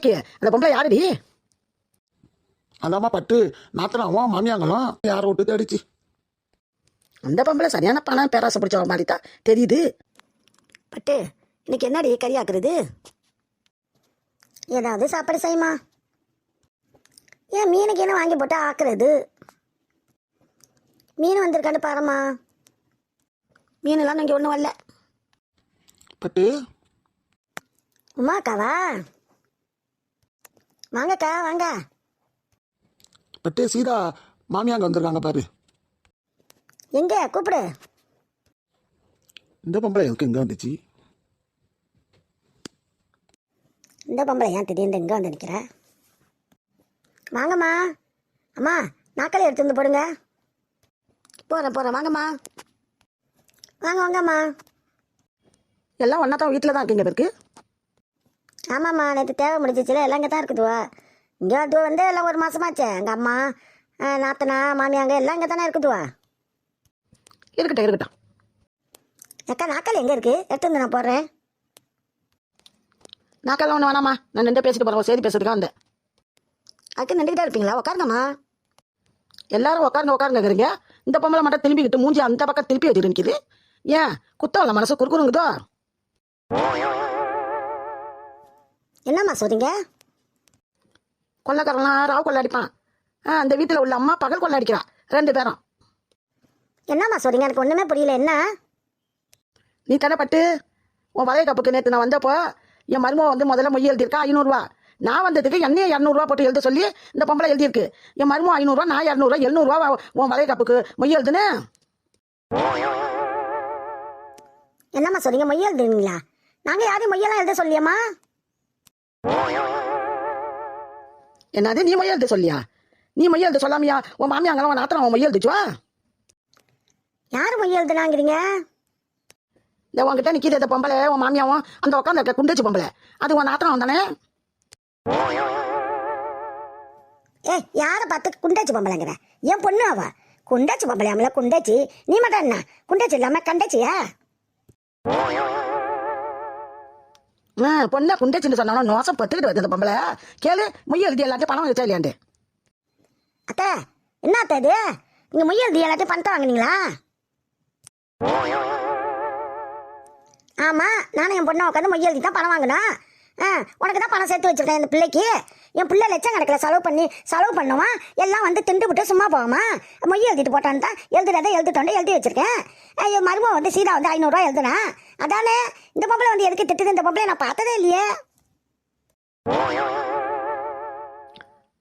பொம்பளைக்கு அந்த பொம்பளை யாருடி? அதாம்மா பட்டு நாத்தனாவும் மாமியாங்களும் யாரை விட்டு தேடிச்சு? அந்த பொம்பளை சரியான பணம் பேராசை பிடிச்ச மாதிரி தான் தெரியுது? பட்டு இன்னைக்கு என்னடி கறி ஆக்குறது? ஏதாவது சாப்பாடு செய்யுமா? ஏன் மீனுக்கு என்ன வாங்கி போட்டு ஆக்குறது? மீன் வந்திருக்கான்னு பாரும்மா. மீனெல்லாம் இங்கே ஒன்றும் வரல. பட்டு. உமாக்காவா? வாங்கக்கா வாங்க. பட்டு சீதா மாமியாங்க வந்திருக்காங்க பாரு. எங்க கூப்பிடு. இந்த பொம்பளை எதுக்கு இங்கே வந்துச்சு? இந்த பொம்பளை ஏன் திடீர்னு எங்கே வந்து நிற்கிற வாங்கம்மா. அம்மா நாக்களை எடுத்து வந்து போடுங்க. போகிறேன் போகிறேன் வாங்கம்மா. வாங்க வாங்கம்மா. எல்லாம் ஒன்றா தான் வீட்டில் தான் இருக்கீங்க இருக்கு ஆமாம்மா நேற்று தேவை முடிச்சிச்சுல எல்லாம் இங்கே தான் இருக்குதுவா. இங்கே அது வந்து எல்லாம் ஒரு மாதமாச்சே எங்கள் அம்மா நாத்தனா மாமியாங்க எல்லாம் இங்கே தானே இருக்குதுவா? இருக்கட்டும் இருக்கட்டும். அக்கா நாக்கள் எங்கே இருக்குது எடுத்து வந்து நான் போடுறேன். நாக்கெல்லாம் ஒன்று வேணாமா நான் நின்று பேசிட்டு போகிறேன் சரி பேசுறதுக்காக வந்தேன். அதுக்கு நின்றுக்கிட்டே இருப்பீங்களா? உட்காருங்கம்மா எல்லாரும் உட்காருங்க உட்காருங்க இருக்கிறீங்க. இந்த பொம்பளை மட்டும் திரும்பிக்கிட்டு மூஞ்சி அந்த பக்கம் திருப்பி வச்சுட்டு நிற்கிது ஏன்? குத்தம் இல்லை மனசு குறுக்குறுங்குதோ என்னம்மா சொல்றீங்க? கொள்ளக்காரன்லாம் ராவ் கொள்ள அடிப்பான் ஆ அந்த வீட்டில் உள்ள அம்மா பகல் கொள்ள அடிக்கிறா ரெண்டு பேரும். என்னம்மா சொல்றீங்க? எனக்கு ஒன்றுமே புரியல. என்ன? நீ தடப்பட்டு உன் வளைய கப்புக்கு நேற்று நான் வந்தப்போ என் மருமக வந்து முதல்ல மொய் எழுதியிருக்கா ஐநூறுரூவா நான் வந்ததுக்கு என்னையே இரநூறுவா போட்டு எழுத சொல்லி இந்த பொம்பளை எழுதியிருக்கு. என் மருமக ஐநூறுரூவா நான் இரநூறுவா எழுநூறுவா உன் வளைய கப்புக்கு மொய் எழுதுனே? என்னம்மா சொல்றீங்க? மொய் எழுதுறீங்களா? நாங்கள் யாரையும் மொய்யெல்லாம் எழுத சொல்லியம்மா? என்னது நீ மொய் எழுத சொல்லியா? நீ மொய் எழுத சொல்லாமையா? உன் மாமியாங்கலாம் உன் நாத்திரம் அவன் மொய் எழுதிச்சுவா யார் மொய் எழுதுனாங்கிறீங்க இந்த உன்கிட்ட நிற்கிது இந்த பொம்பளை உன் மாமியாவும் அந்த உட்காந்து இருக்க குண்டச்சு பொம்பளை. அது உன் நாத்திரம் தானே ஏ யாரை பார்த்து குண்டாச்சி பொம்பளைங்கிற? என் பொண்ணு அவ. குண்டாச்சி பொம்பளையாமல குண்டாச்சி. நீ மட்டும் என்ன? குண்டாச்சி இல்லாம கண்டாச்சியா? ஆ பொண்ணை சின்ன சொன்னாலும் நோசம் பத்துக்கிட்டு வருது பொம்பளை. கேளு மொய் எழுதி எல்லாத்தையும் பணம் வச்சா இல்லையாண்டு அத்தை என்ன அத்தை இது? நீங்கள் மொய் எழுதி எல்லாத்தையும் பணத்தை வாங்குனீங்களா? ஆமா நானும் என் பொண்ணை உட்காந்து மொய் எழுதி தான் பணம் வாங்கினேன் ஆ உனக்கு தான் பணம் சேர்த்து வச்சிருக்கேன் இந்த பிள்ளைக்கு. என் பிள்ளை லட்சம் கணக்கில் செலவு பண்ணி செலவு பண்ணுவான் எல்லாம் வந்து திண்டு விட்டு சும்மா போவாமா மொய் எழுதிட்டு போட்டான்னு தான் எழுதுறதை எழுதிட்டோண்டு எழுதி வச்சுருக்கேன். என் மருமக வந்து சீதா வந்து ஐநூறுரூவா எழுதுனா? அதானே? இந்த பொம்பளை வந்து எதுக்கு திட்டுது? இந்த பொம்பளை நான் பார்த்ததே இல்லையே.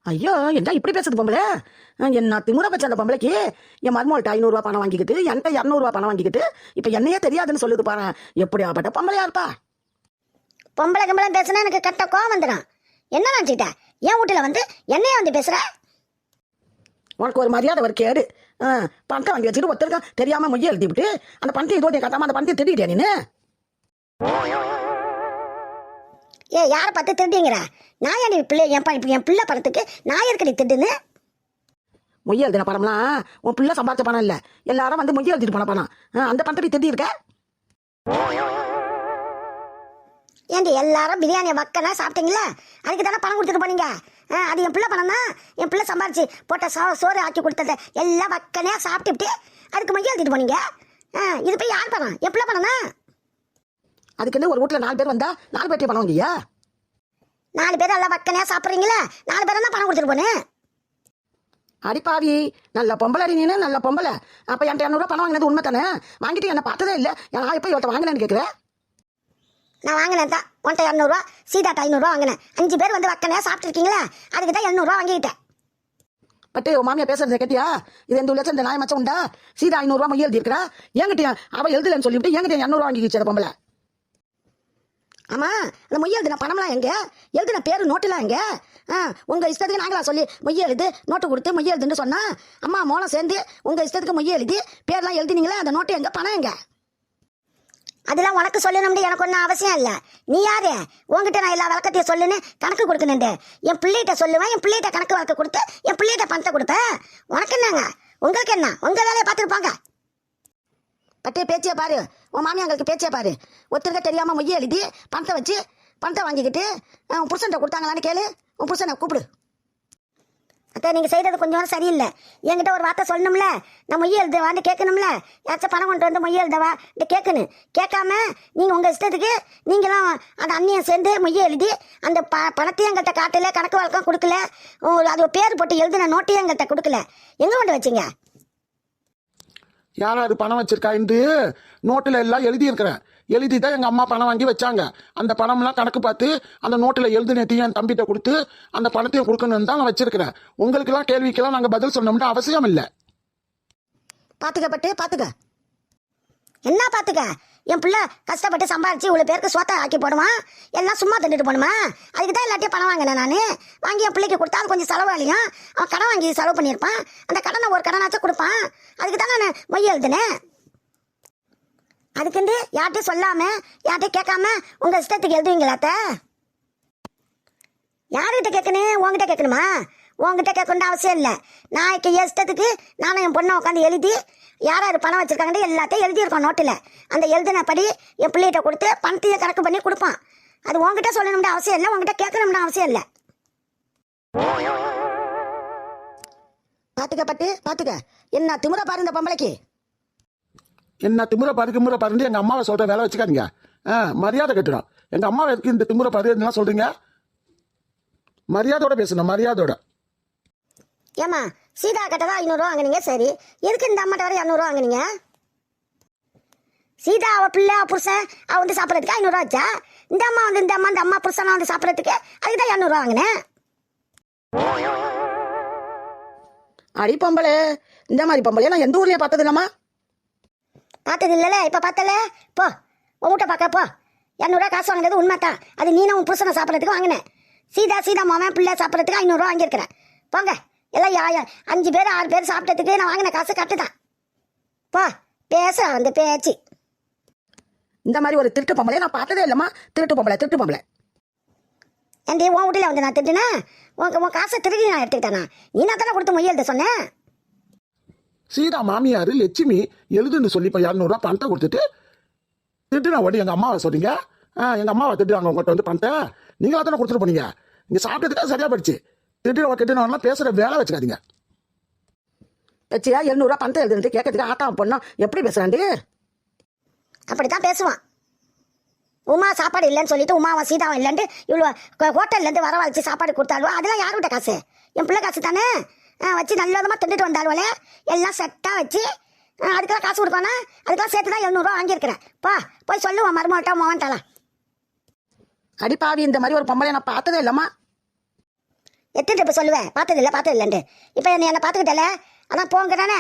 ஐயோ என்ன இப்படி பேசுது பொம்பளை? என்ன திமுற வச்ச அந்த பொம்பளைக்கு? என் மருமகள்கிட்ட ஐநூறுரூவா பணம் வாங்கிக்கிட்டு என்கிட்ட இரநூறுவா பணம் வாங்கிக்கிட்டு இப்போ என்னையே தெரியாதுன்னு சொல்லுது பாரு. எப்படியாப்பட்ட பொம்பளையா இருப்பா? பொம்பளை கிம்பளை பேசுனா எனக்கு கட்ட கோவம் வந்துடும் என்ன நினச்சிக்கிட்ட என் வீட்டில் வந்து என்னைய வந்து பேசுற? உனக்கு ஒரு மரியாதை ஒரு கேடு. பணத்தை வாங்கி வச்சுட்டு ஒருத்தருக்கா தெரியாம மொய்யை எழுதி விட்டு அந்த பணத்தை இதோடைய கட்டாம அந்த பணத்தை திட்டிக்கிட்டே நீனு? ஏ யாரை பார்த்து திருடிங்கிற? நான் ஏன் பிள்ளை என் என் பிள்ளை படத்துக்கு நான் இருக்கடி திட்டுன்னு மொய் எழுதின பணம்லாம் உன் பிள்ளை சம்பாதிச்ச பணம் இல்லை. எல்லாரும் வந்து மொய் எழுதிட்டு போன பணம். அந்த பணத்தை போய் திட்டி இருக்க? ஏண்டி எல்லாரும் பிரியாணியை வக்கனா சாப்பிட்டீங்களா? அதுக்கு தானே பணம் கொடுத்துட்டு போனீங்க? அது என் பிள்ளை பணம் தான். என் பிள்ளை சம்பாரிச்சு போட்ட சோ சோறு ஆக்கி கொடுத்தத எல்லாம் வக்கனையா சாப்பிட்டுட்டு அதுக்கு மையம் எழுதிட்டு போனீங்க? ஆ, இது போய் யார் பணம்? என் பிள்ளை பணம் தான். அதுக்குன்னு ஒரு வீட்டில் நாலு பேர் வந்தா நாலு பேர்ட்டே பணம் வாங்கியா நாலு பேர் எல்லாம் வக்கனையா சாப்பிட்றீங்களா? நாலு பேரும் தான் பணம் கொடுத்துட்டு போனேன். அடிப்பாவி நல்ல பொம்பளை அடி நீனு நல்ல பொம்பளை. அப்போ என்கிட்ட இரநூறுவா பணம் வாங்கினது உண்மை தானே வாங்கிட்டு என்ன பார்த்ததே இல்லை. நான் எப்போ இவட்ட வாங்கினேன்னு கேட்குறேன் நான் வாங்கினேன் தான். உன்ட்ட இரநூறுவா சீதாட்ட ஐநூறுரூவா வாங்கினேன். அஞ்சு பேர் வந்து வக்கனையா சாப்பிட்ருக்கீங்களா அதுக்கு தான் எழுநூறுவா வாங்கிக்கிட்டேன். பட்டு உன் மாமியா பேசுறத கேட்டியா? இது எந்த லட்சம் இந்த நாய் மச்சம் உண்டா? சீதா ஐநூறுரூவா மொய் எழுதியிருக்கிறா என்கிட்ட அவள் எழுதலன்னு சொல்லிவிட்டு என்கிட்ட இரநூறுவா வாங்கிக்கிச்சு அந்த பொம்பளை. ஆமா அந்த மொய் எழுதின பணம்லாம் எங்க? எழுதின பேரு நோட்டுலாம் எங்க? ஆ உங்க இஷ்டத்துக்கு நாங்களா சொல்லி மொய் எழுது நோட்டு கொடுத்து மொய் எழுதுன்னு சொன்னா அம்மா மோளம் சேர்ந்து உங்க இஷ்டத்துக்கு மொய் எழுதி பேர்லாம் எழுதினீங்களே அந்த நோட்டு எங்க? பணம் எங்க? அதெல்லாம் உனக்கு சொல்லணும்னு எனக்கு ஒன்றும் அவசியம் இல்லை. நீ யாரு? உன்கிட்ட நான் எல்லா வழக்கத்தையும் சொல்லுன்னு கணக்கு கொடுக்கணுண்டு என் பிள்ளைகிட்ட சொல்லுவேன் என் பிள்ளைகிட்ட கணக்கு வழக்கு கொடுத்து என் பிள்ளைகிட்ட பணத்தை கொடுப்பேன் உனக்கு என்னங்க? உங்களுக்கு என்ன? உங்கள் வேலையை பார்த்துருப்பாங்க பட்டே பேச்சியா பாரு. உன் மாமியாங்களுக்கு பேச்சியா பாரு. ஒருத்தருக்கு தெரியாமல் மொய்யை எழுதி பணத்தை வச்சு பணத்தை வாங்கிக்கிட்டு உன் புருஷன்ட்ட கொடுத்தாங்களான்னு கேளு. உன் புருஷனை கூப்பிடு. அத்தை நீங்கள் செய்கிறது கொஞ்சம் சரியில்லை. என்கிட்ட ஒரு வார்த்தை சொல்லணும்ல? நான் மொய் எழுதுவான்னு கேட்கணும்ல? யாச்சும் பணம் கொண்டு வந்து மொய் எழுதவா? இந்த கேட்கணும் கேட்காம நீங்கள் உங்கள் இஷ்டத்துக்கு நீங்களும் அந்த அண்ணியை சேர்ந்து மொய் எழுதி அந்த ப பணத்தையும் எங்கள்கிட்ட காட்டல கணக்கு வழக்கம் கொடுக்கல. ஓ, அது பேர் போட்டு எழுதின நோட்டையும் எங்கள்கிட்ட கொடுக்கல. எங்கே கொண்டு வச்சீங்க? யாராவது பணம் வச்சிருக்கா? என்று நோட்டில் எல்லாம் எழுதியிருக்கிறேன். எழுதி தான் எங்கள் அம்மா பணம் வாங்கி வச்சாங்க. அந்த பணம்லாம் கணக்கு பார்த்து அந்த நோட்டில் எழுதுனத்தையும் என் தம்பிகிட்ட கொடுத்து அந்த பணத்தையும் கொடுக்கணும்னு தான் நான் வச்சிருக்கிறேன். உங்களுக்கெல்லாம் கேள்விக்கெல்லாம் நாங்கள் பதில் சொன்னோம்னு அவசியம் இல்லை. பார்த்துக்கப்பட்டு பார்த்துக்க என்ன பார்த்துக்க என் பிள்ளை கஷ்டப்பட்டு சம்பாரிச்சு இவ்வளோ பேருக்கு சோத்த ஆக்கி போடுவான் எல்லாம் சும்மா தின்னுட்டு போகணுமா அதுக்கு தான் எல்லாத்தையும் பணம் வாங்கினேன் நான். வாங்கி என் பிள்ளைக்கு கொடுத்தா அது கொஞ்சம் செலவாளியும் அவன் கடன் வாங்கி செலவு பண்ணியிருப்பான். அந்த கடனை ஒரு கடனாச்சும் கொடுப்பான். அதுக்கு தான் நான் மொய் எழுதுனேன். அதுக்குண்டு யார்கிட்டயும் சொல்லாம யார்கிட்டயும் கேட்காம உங்க இஷ்டத்துக்கு எழுதுவீங்களாத்த யார்கிட்ட கேட்கணும்? உங்ககிட்ட கேட்கணுமா? உங்ககிட்ட கேட்கணும் அவசியம் இல்லை. நான் என் இஷ்டத்துக்கு நானும் என் பொண்ணை உட்காந்து எழுதி யார் யார் பணம் வச்சுருக்காங்கன்னு எல்லாத்தையும் எழுதியிருக்கோம் நோட்டில். அந்த எழுதினபடி என் பிள்ளைகிட்ட கொடுத்து பணத்தையும் கணக்கு பண்ணி கொடுப்பான். அது உங்ககிட்ட சொல்லணும்னு அவசியம் இல்லை உங்ககிட்ட கேட்கணும்னு அவசியம் இல்லை. பார்த்துக்க பட்டு பார்த்துக்க என்ன திமுறை பாரு இந்த பொம்பளைக்கு. என்ன திமுறை பாரு திமுறை பாருன்னு எங்கள் அம்மாவை சொல்கிற வேலை வச்சுக்காதீங்க. ஆ மரியாதை கட்டுடும். எங்கள் அம்மாவை எதுக்கு இந்த திமுறை பாரு என்ன சொல்கிறீங்க மரியாதையோட பேசணும் மரியாதையோட. ஏம்மா சீதா கிட்ட தான் ஐநூறுரூவா வாங்குனீங்க? சரி. எதுக்கு இந்த அம்மாட்ட வர இரநூறுவா வாங்கினீங்க? சீதா அவ பிள்ளை புருஷன் அவ வந்து சாப்பிட்றதுக்கு ஐநூறுரூவா வச்சா இந்த அம்மா வந்து இந்த அம்மா இந்த அம்மா புருஷனா வந்து சாப்பிட்றதுக்கு அதுக்கு தான் இரநூறுவா வாங்கினேன் அடி பொம்பளை இந்த மாதிரி பொம்பளை நான் எந்த ஊர்லயே பார்த்தது இல்லாமா பார்த்தது இல்லைல்ல இப்போ பார்த்தல? போ உன் வீட்டை பார்க்க போ. இரநூறுவா காசு வாங்கினது உண்மை தான் அது நீனும் உன் புருஷனை சாப்பிட்றதுக்கு வாங்கினேன் சீதா சீதா மாமன் பிள்ளை சாப்பிட்றதுக்கு ஐநூறுரூவா வாங்கியிருக்கிறேன். போங்க. எல்லாம் யா- அஞ்சு பேர் ஆறு பேர் சாப்பிட்டதுக்கு நான் வாங்கின காசு கட்டு தான். போ பேச அந்த பேச்சு. இந்த மாதிரி ஒரு திருட்டு பொம்பளையை நான் பார்த்ததே இல்லம்மா. திருட்டு பொம்பளை திருட்டு பொம்பளை. ஏன்டி உன் வீட்டில் வந்து நான் திட்டுனேன் உன் உன் காசை திருடி நான் எடுத்துக்கிட்டேனா? நீ நான் தானே கொடுத்து முயல்த சொன்னேன்? சீதா மாமியார் லட்சுமி எழுதுன்னு சொல்லி இப்போ இரநூறுவா பணத்தை கொடுத்துட்டு திட்டுனா ஓடி எங்கள் அம்மாவை சொல்றீங்க? ஆ எங்கள் அம்மாவை திட்டுறாங்க உங்கள்கிட்ட வந்து பணத்தை. நீங்களாக தானே கொடுத்துட்டு போனீங்க. இங்கே சாப்பிட்டதுக்காக சரியாக போயிடுச்சு. திட்டுறவா திட்டுனவெல்லாம் பேசுகிற வேலை வச்சுக்காதீங்க. வச்சியா எழுநூறுவா பணத்தை எழுதுன்ட்டு கேட்கறதுக்கு ஆட்டா பொண்ணா எப்படி பேசுறாண்டி அப்படித்தான் பேசுவான். உமா சாப்பாடு இல்லைன்னு சொல்லிட்டு உமாவும் சீதாவும் இல்லைன்ட்டு இவ்வளோ ஹோட்டல்லேருந்து வரவழைச்சு சாப்பாடு கொடுத்தாலும் அதெல்லாம் யாருக்கிட்ட காசு? என் பிள்ளை காசு தானே? வச்சு நல்ல விதமாக திண்டுட்டு வந்தாலுவலே எல்லாம் செட்டாக வச்சு அதுக்கெல்லாம் காசு கொடுப்பானா அதுக்கெல்லாம் சேர்த்து தான் எழுநூறுவா வாங்கியிருக்கிறேன். போ போய் சொல்லுவான் மருமகட்டா மோகன்ட்டாலாம் அடி பாவி இந்த மாதிரி ஒரு பொம்பளையை நான் பார்த்ததே இல்லம்மா. எத்தனை இப்போ சொல்லுவேன் பார்த்தது இல்லை பார்த்தது இல்லைன்ட்டு. இப்போ நீ என்னை பார்த்துக்கிட்டல? அதான் போங்கிறானே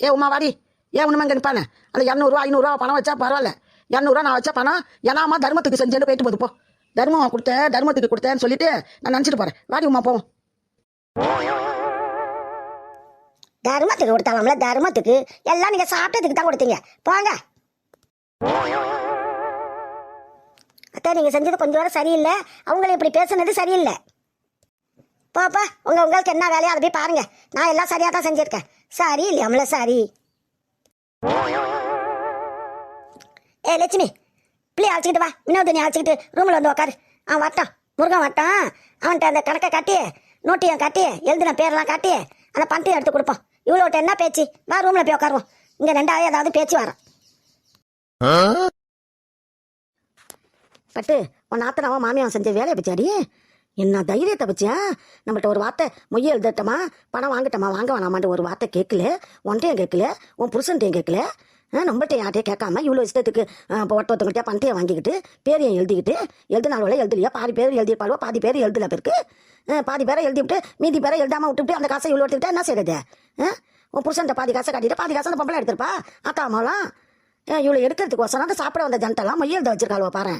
ஏ உமா வாடி. ஏன் இங்கே நிற்பானே அந்த இரநூறுவா ஐநூறுரூவா பணம் வச்சா பரவாயில்ல. இரநூறுவா நான் வச்ச பணம் ஏன்னாமா தர்மத்துக்கு செஞ்சேன்னு போயிட்டு போகுது போ. தர்மம் கொடுத்தேன் தர்மத்துக்கு கொடுத்தேன்னு சொல்லிட்டு நான் நினச்சிட்டு போகிறேன் வாடி உமா போவோம். தர்மத்துக்கு கொடுத்தாலாம்ல தர்மத்துக்கு. எல்லாம் நீங்கள் சாப்பிட்டதுக்கு தான் கொடுத்தீங்க. போங்க. அத்தை நீங்கள் செஞ்சது கொஞ்சம் வரை சரியில்லை. அவங்கள இப்படி பேசுனது சரியில்லை. போப்பா உங்க உங்களுக்கு என்ன வேலையோ அதை போய் பாருங்க. நான் எல்லாம் சரியாக தான் செஞ்சிருக்கேன். சரி இல்லையாமல சரி. ஏ லட்சுமி பிள்ளைய அழைச்சிக்கிட்டு வா. வினோதினி அழைச்சிக்கிட்டு ரூமில் வந்து உக்காரு. அவன் வரட்டான் முருகன் வரட்டான் அவன்கிட்ட அந்த கணக்கை காட்டி நோட்டியம் காட்டி எழுதின பேரெல்லாம் காட்டி அந்த பணத்தையும் எடுத்து கொடுப்போம். இவ்வளோட்ட என்ன பேச்சு? வா ரூமில் போய் உட்காருவோம். இங்கே ரெண்டாவது ஏதாவது பேச்சு வரோம். பட்டு உன் ஆத்தனாவும் மாமியாவும் செஞ்ச வேலையை பச்சியாடி என்ன தைரியத்தை பச்சியா நம்மகிட்ட ஒரு வார்த்தை மொய் எழுதட்டமா? பணம் வாங்கிட்டமா? வாங்க வேணாமான்ட்டு ஒரு வார்த்தை கேட்கல. ஒன்றையும் கேட்கல. உன் புருஷன்ட்டையும் கேட்கல. ஆ, நம்மள்ட்ட யார்ட்டையும் கேட்காம இவ்வளோ இஷ்டத்துக்கு இப்போ ஒட்ட ஒருத்தவங்கள்ட்ட பணத்தையும் வாங்கிக்கிட்டு பேரையும் எழுதிக்கிட்டு எழுதினாலும் எழுதலையா? பாதி பேர் எழுதியிருப்பாளோ? பாதி பேர் எழுதல பேருக்கு பாதி பேரை எழுதி விட்டு மீதி பேரை எழுதாமல் விட்டுவிட்டு அந்த காசை இவ்வளோ எடுத்துக்கிட்டா என்ன செய்யறது ஆ? உன் புருஷன்ட்ட பாதி காசை காட்டிட்டு பாதி காசை அந்த பொம்பளை எடுத்திருப்பா? அத்தா அம்மாலாம் இவ்வளோ எடுக்கிறதுக்கு அந்த சாப்பிட வந்த ஜனத்தெல்லாம் மொய் எழுத வச்சிருக்காளுவ பாரு.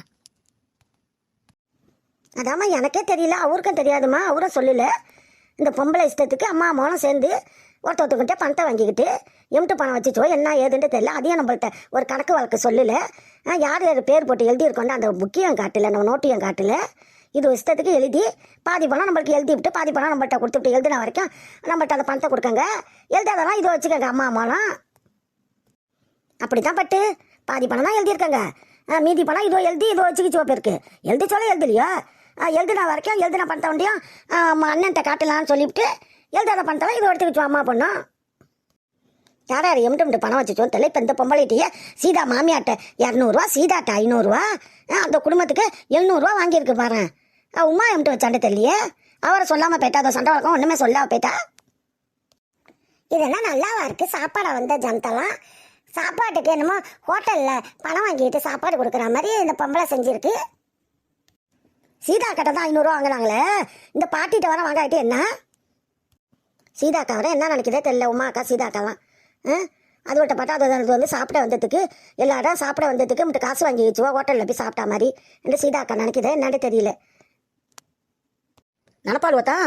அதாம்மா எனக்கே தெரியல அவருக்கும் தெரியாதும்மா அவரும் சொல்லல. இந்த பொம்பளை இஷ்டத்துக்கு அம்மா அம்மாவும் சேர்ந்து ஒருத்த ஒருத்தவங்கிட்ட பணத்தை வாங்கிக்கிட்டு எம்ட்டு பணம் வச்சுச்சோ என்ன ஏதுன்னு தெரியல அதையும் நம்மள்ட்ட ஒரு கணக்கு வழக்கு சொல்லலை. யார் யார் பேர் போட்டு எழுதியிருக்கோன்னு அந்த புக்கியம் காட்டலை நம்ம நோட்டியம் காட்டலை. இது இஷ்டத்துக்கு எழுதி பாதி பணம் நம்மளுக்கு எழுதி விட்டு பாதி பணம் நம்மள்ட்ட கொடுத்துட்டு எழுதின வரைக்கும் நம்மள்கிட்ட அந்த பணத்தை கொடுக்கங்க. எழுதாதெல்லாம் இதை வச்சுக்கோங்க அம்மா அம்மாலாம். அப்படித்தான் பட்டு. பாதி பணம் தான் எழுதியிருக்கங்க. ஆ, மீதி பணம் இதோ எழுதி இதோ வச்சுக்கிச்சு பேருக்கு. எழுதி சொல்ல எழுதலையோ? ஆ, எழுதின வரைக்கும் எழுதின பணத்தை வண்டியும் அண்ணன்ட்ட காட்டலாம்னு சொல்லிவிட்டு எழுதாத பணத்தை இதோ எடுத்துக்கிச்சோம் அம்மா பொண்ணும் யார் யார் எம்டு எம்டு பணம் வச்சுச்சோம் தெரியல. இப்போ இந்த பொம்பளைட்டியே சீதா மாமியாட்ட இரநூறுவா சீதாட்ட ஐநூறுரூவா அந்த குடும்பத்துக்கு எழுநூறுவா வாங்கியிருக்கு பாரு உமா எம்ட்டு வச்சாண்டு தெரியலையே. அவரை சொல்லாமல் போயிட்டா அதை சண்டை வழக்கம் ஒன்றுமே சொல்லாம போயிட்டா? இதெல்லாம் நல்லாவா இருக்கு? சாப்பாடை வந்த ஜனத்தெல்லாம் சாப்பாட்டுக்கு என்னமோ ஹோட்டலில் பணம் வாங்கிட்டு சாப்பாடு கொடுக்குற மாதிரி இந்த பொம்பளை செஞ்சிருக்கு. சீதா கிட்ட தான் ஐநூறுரூவா வாங்கினாங்களே. இந்த பாட்டிகிட்ட வர வாங்காட்டி என்ன? சீதா அக்கா வர என்ன நினைக்கிறதே தெரியல உமா அக்கா சீதா அக்காலாம். ஆ? அது விட்ட பார்த்தா அது வந்து சாப்பிட வந்ததுக்கு எல்லா இடம் சாப்பிட வந்ததுக்கு மட்டும் காசு வாங்கி வச்சுவா ஹோட்டலில் போய் சாப்பிட்டா மாதிரி. என்று சீதா அக்கா நினைக்கிறதே என்னன்னு தெரியல. நினப்பாள் தான்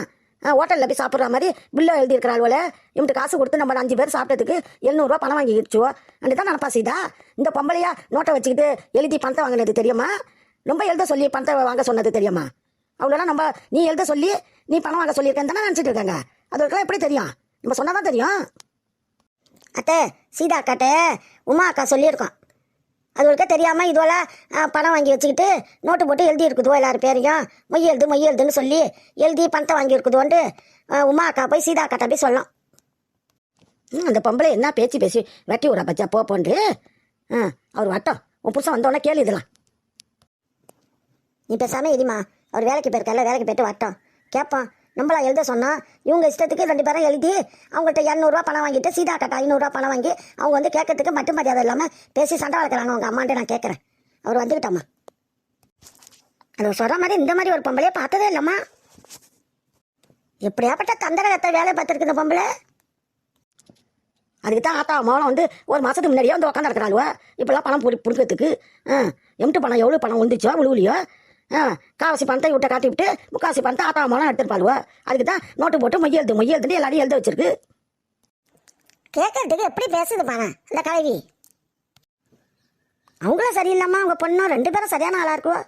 ஹோட்டலில் போய் சாப்பிட்ற மாதிரி பில்லை போல. இவன்ட்டு காசு கொடுத்து நம்ம அஞ்சு பேர் சாப்பிட்டதுக்கு எழுநூறுவா பணம் வாங்கிக்கிச்சோ அப்படி தான் நினப்பா சீதா. இந்த பொம்பளையா நோட்டை வச்சுக்கிட்டு எழுதி பணத்தை வாங்கினது தெரியுமா? ரொம்ப எழுத சொல்லி பணத்தை வாங்க சொன்னது தெரியுமா? அவ்வளோலாம் நம்ம நீ எழுத சொல்லி நீ பணம் வாங்க சொல்லியிருக்கேன்னு தானே நினச்சிட்டு இருக்காங்க. அதுக்கெல்லாம் எப்படி தெரியும்? நம்ம சொன்னால் தான் தெரியும். அத்தை சீதா அக்காட்ட உமா அக்கா சொல்லியிருக்கோம். அதுகளுக்கு தெரியாமல் இதுவரை பணம் வாங்கி வச்சுக்கிட்டு நோட்டு போட்டு எழுதி இருக்குதோ எல்லாரும் பேரையும். மொய் எழுது மொய் எழுதுன்னு சொல்லி எழுதி பணத்தை வாங்கி இருக்குதோன்ட்டு உமா அக்கா போய் சீதா அக்காட்ட போய் சொல்லலாம். ம், அந்த பொம்பளை என்ன பேச்சு பேசி வெட்டி விடா பச்சா போ போண்டு ஆ அவர் வட்டம் உன் புருஷன் வந்தோடனே கேளு இதெல்லாம். நீ பேசாமல் இடிமா அவர் வேலைக்கு போயிருக்கல வேலைக்கு போயிட்டு வரட்டும். கேட்பான் நம்மளா எழுத சொன்னால் இவங்க இஷ்டத்துக்கு ரெண்டு பேரும் எழுதி அவங்கள்ட்ட இரநூறுவா பணம் வாங்கிட்டு சீதா அக்கா ஐநூறுரூவா பணம் வாங்கி அவங்க வந்து கேட்கறதுக்கு மட்டும் மரியாதை இல்லாமல் பேசி சண்டை வளர்க்குறாங்க. அவங்க அம்மாண்ட நான் கேட்குறேன். அவர் வந்துக்கிட்டோம்மா அது சொல்கிற மாதிரி இந்த மாதிரி ஒரு பொம்பளையே பார்த்ததே இல்லைம்மா. எப்படியாப்பட்ட தந்தரகத்தை வேலை பார்த்துருக்கு இந்த பொம்பளை? அதுக்கு தான் ஆத்தா மோளம் வந்து ஒரு மாதத்துக்கு முன்னாடியே வந்து உட்காந்து இருக்கிறாளுவ இப்போல்லாம் பணம் பிடி பிடிக்கிறதுக்கு ஆ எம்ட்டு பணம் எவ்வளோ பணம் வந்துச்சோ விழுவலையோ? காவாசி பணத்தை விட்ட காட்டி விட்டு முக்காசி பணத்தை ஆத்தா மோளம் எடுத்துருப்பாளுவ அதுக்கு தான் நோட்டு போட்டு மொய் எழுது மொய் எழுதுட்டு எல்லாரையும் எழுத வச்சிருக்கு. கேட்கறதுக்கு எப்படி பேசுது பானா அந்த கலைவி. அவங்களும் சரியில்லாம அவங்க பொண்ணும் ரெண்டு பேரும் சரியான ஆளா இருக்குவோ?